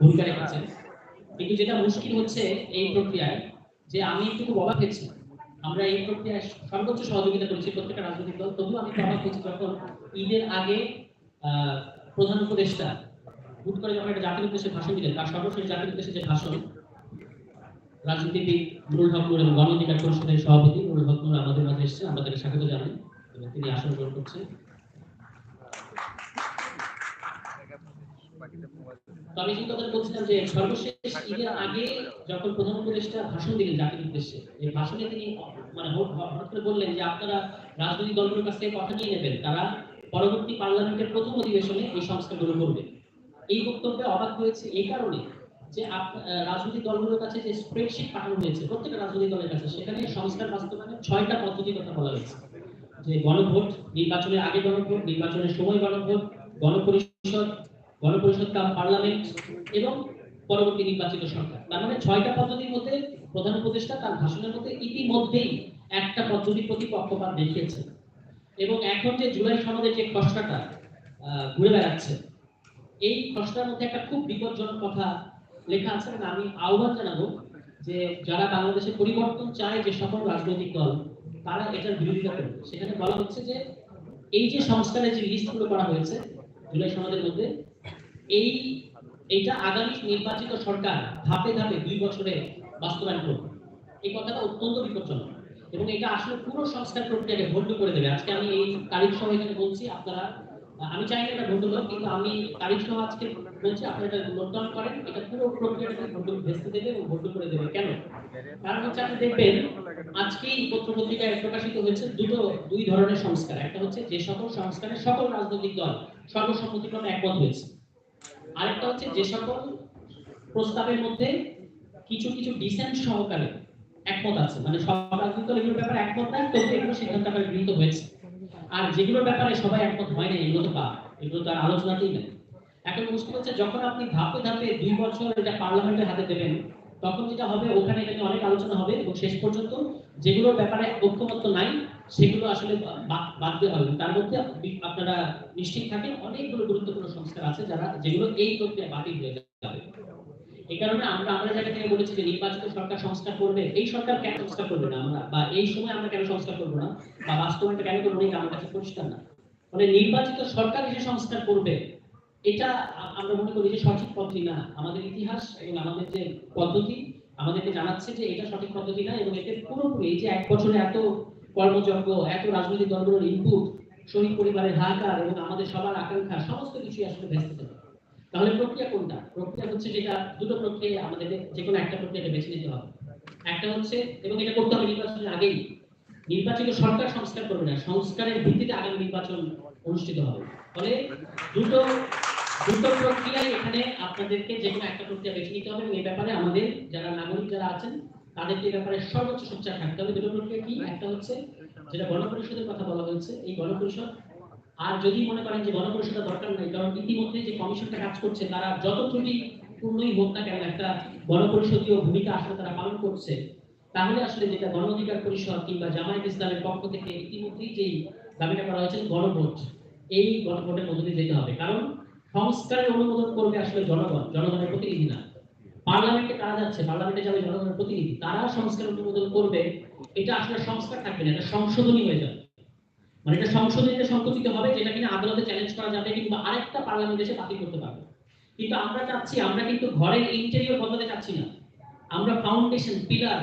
ভূমিকা রেখেছেন। কিন্তু যেটা মুশকিল হচ্ছে এই প্রক্রিয়ায় যে আমি একটু খুব অবাক হয়েছি। আমরা এই প্রক্রিয়ায় সর্বোচ্চ সহযোগিতা করেছি প্রত্যেকটা রাজনৈতিক দল। তবুও আমি অবাক হয়েছি যখন ঈদের আগে প্রধান উপদেষ্টা হুট করে যখন একটা জাতির উদ্দেশ্যে ভাষণ দিলেন তার সর্বশেষ জাতির উদ্দেশ্যে যে ভাষণ রাজনীতিবিদ নুরুল হক নুর এবং গণ অধিকার পরিষদের সভাপতি নুরুল হক নুর আমাদের মাঝে এসেছেন। আমরা তাকে স্বাগত জানাই এবং তিনি আসন গ্রহণ করছেন। আমি যে কথাটা বলছিলাম যে সর্বশেষ ঈদের আগে যখন প্রধান উপদেষ্টা ভাষণ দিলেন জাতির উদ্দেশ্যে, এই ভাষণে তিনি মানে হঠাৎ করে বললেন যে আপনারা রাজনৈতিক দলগুলোর কাছ থেকে কথা নিয়ে নেবেন, তারা পরবর্তী পার্লামেন্টের প্রথম অধিবেশনে এই সংস্কারগুলো করবে। এই বক্তব্যে অবাক হয়েছে এই কারণে যে রাজনৈতিক দলগুলোর কাছে যে স্প্রেডশিট পাঠানো হয়েছে, প্রত্যেকটা রাজনৈতিক দলের কাছে, সেখানে সংস্কার বাস্তবায়নের ছয়টা পদ্ধতির কথা বলা হয়েছে। যে গণভোট, নির্বাচনের আগে গণভোট, নির্বাচনের সময় গণভোট, গণপরিষদ গণপরিষদ কাম পার্লামেন্ট এবং পরবর্তী নির্বাচিত সরকার। তার মানে ছয়টা পদ্ধতির মধ্যে প্রধান উপদেষ্টা তার ভাষণের মধ্যে ইতিমধ্যেই একটা পদ্ধতির প্রতি পক্ষপাত দেখিয়েছে। এবং এখন যে জুলাই সনদের যে খসড়াটা ঘুরে বেড়াচ্ছে, এই খসড়ার মধ্যে একটা খুব বিপজ্জনক কথা লেখা আছে এবং আমি আহ্বান জানাব যে যারা বাংলাদেশে পরিবর্তন চায় যে সকল রাজনৈতিক দল, তারা এটার বিরোধিতা করবে সেখানে বলা হচ্ছে যে এই যে সংস্কারের যে লিস্টগুলো করা হয়েছে জুলাই সমাজের মধ্যে এই, এইটা আগামী নির্বাচিত সরকার ধাপে ধাপে দুই বছরে বাস্তবায়ন করবে। এই কথাটা অত্যন্ত বিপজ্জনক। এবং এটা আসলে পুরো সংস্কার প্রক্রিয়াকে ভণ্ড করে দেবে। আজকে আমি এই তারিখ সহ এখানে বলছি, আপনারা, আমি চাই এটা ভণ্ড হোক কিন্তু আমি তারিখ সহ আজকে বলছি, আপনারা এটা নোট ডাউন করেন। এটা পুরো প্রক্রিয়াটাকে ভণ্ড ভেস্তে দেবে এবং ভণ্ড করে দেবে। কেন? কারণ হচ্ছে আপনি দেখবেন, আজকেই পত্র পত্রিকায় প্রকাশিত হয়েছে দুটো, দুই ধরনের সংস্কার। একটা হচ্ছে যে সকল সংস্কারে সকল রাজনৈতিক দল সর্বসম্মতিক্রমে একমত হয়েছে। আরেকটা হচ্ছে যে সকল প্রস্তাবের মধ্যে কিছু কিছু ডিসেন্ট সহকারে একমত আছে। মানে সব রাজনৈতিক দল এগুলোর ব্যাপারে একমত না তবু এগুলো সিদ্ধান্ত আকারে গৃহীত হয়েছে। আর যেগুলোর ব্যাপারে সবাই একমত হয় না এগুলো তো বা, এগুলো তো আর আলোচনাতেই নেই। এখন মুশকিল হচ্ছে, যখন আপনি ধাপে ধাপে দুই বছর এটা পার্লামেন্টের হাতে দেবেন, তখন যেটা হবে, ওখানে এটা অনেক আলোচনা হবে এবং শেষ পর্যন্ত যেগুলোর ব্যাপারে ঐক্যমত্য নাই সেগুলো আসলে বাদ দেওয়া হবে। তার মধ্যে আপনারা নিশ্চিত থাকেন অনেকগুলো গুরুত্বপূর্ণ সংস্কার আছে যারা যেগুলো এই প্রক্রিয়া বাতিল হয়ে যাবে। এই কারণে আমরা আমরা জায়গা থেকে বলেছি যে নির্বাচিত সরকার সংস্কার করবে, এই সরকার কেন সংস্কার করবে না আমরা? বা এই সময় আমরা কেন সংস্কার করব না? বা বাস্তবায়নটা কেন করব না আমার কাছে পরিষ্কার না। মানে নির্বাচিত সরকার এসে সংস্কার করবে, এটা আমরা মনে করি যে সঠিক পদ্ধতি না। আমাদের ইতিহাস এবং আমাদের যে পদ্ধতি, আমাদেরকে জানাচ্ছে যে এটা সঠিক পদ্ধতি না এবং এতে পুরোপুরি যে এক বছরে এত কর্মযজ্ঞ, এত রাজনৈতিক দলগুলোর ইনপুট শহীদ পরিবারের হাহাকার এবং আমাদের সবার আকাঙ্ক্ষা, সমস্ত কিছুই আসলে ব্যস্ত থাকে। তাহলে প্রক্রিয়া কোনটা? প্রক্রিয়া হচ্ছে যেটা দুটো প্রক্রিয়া আমাদের যে কোনো একটা প্রক্রিয়াটা বেছে নিতে হবে। একটা হচ্ছে, এবং এটা করতে হবে নির্বাচনের আগেই, নির্বাচিত সরকার সংস্কার করবে না, সংস্কারের ভিত্তিতে আগামী নির্বাচন অনুষ্ঠিত হবে। ফলে দুটো দুটো প্রক্রিয়ায় এখানে আপনাদেরকে যে কোনো একটা প্রক্রিয়া বেছে নিতে হবে, এবং এই ব্যাপারে আমাদের যারা নাগরিক যারা আছেন তাদেরকে ব্যাপারে সর্বোচ্চ সোচ্চার থাকতে হবে, দুটো প্রক্রিয়া কি? একটা হচ্ছে যেটা গণপরিষদের কথা বলা হয়েছে, এই গণপরিষদ। আর যদি মনে করেন যে গণপরিষদের দরকার নাই, কারণ ইতিমধ্যে যে কমিশনটা কাজ করছে, তারা যত ত্রুটি পূর্ণই হোক না কেন একটা গণপরিষদীয় ভূমিকা আসলে তারা পালন করছে, তাহলে আসলে যেটা গণ অধিকার পরিষদ কিংবা জামায়াত ইসলামের পক্ষ থেকে ইতিমধ্যেই যেই দাবিটা করা হয়েছে, গণভোট, এই গণভোটের মধ্যে দিয়ে যেতে হবে। কারণ সংস্কারের অনুমোদন করবে আসলে জনগণ, জনগণের প্রতিনিধি না পার্লামেন্টে কারা যাচ্ছে? পার্লামেন্টে যাবে জনগণের প্রতিনিধি। তারা সংস্কার অনুমোদন করবে, এটা আসলে সংস্কার থাকবে না, এটা সংশোধনী হয়ে যাবে। মানে এটা সংশোধনীতে সংকুচিত হবে, যেটা কিনা আদালতে চ্যালেঞ্জ করা যাবে কিংবা আরেকটা পার্লামেন্ট এসে বাতিল করতে পারবে। কিন্তু আমরা চাচ্ছি, আমরা কিন্তু ঘরের ইন্টেরিয়র বদলাতে চাচ্ছি না। আমরা ফাউন্ডেশন পিলার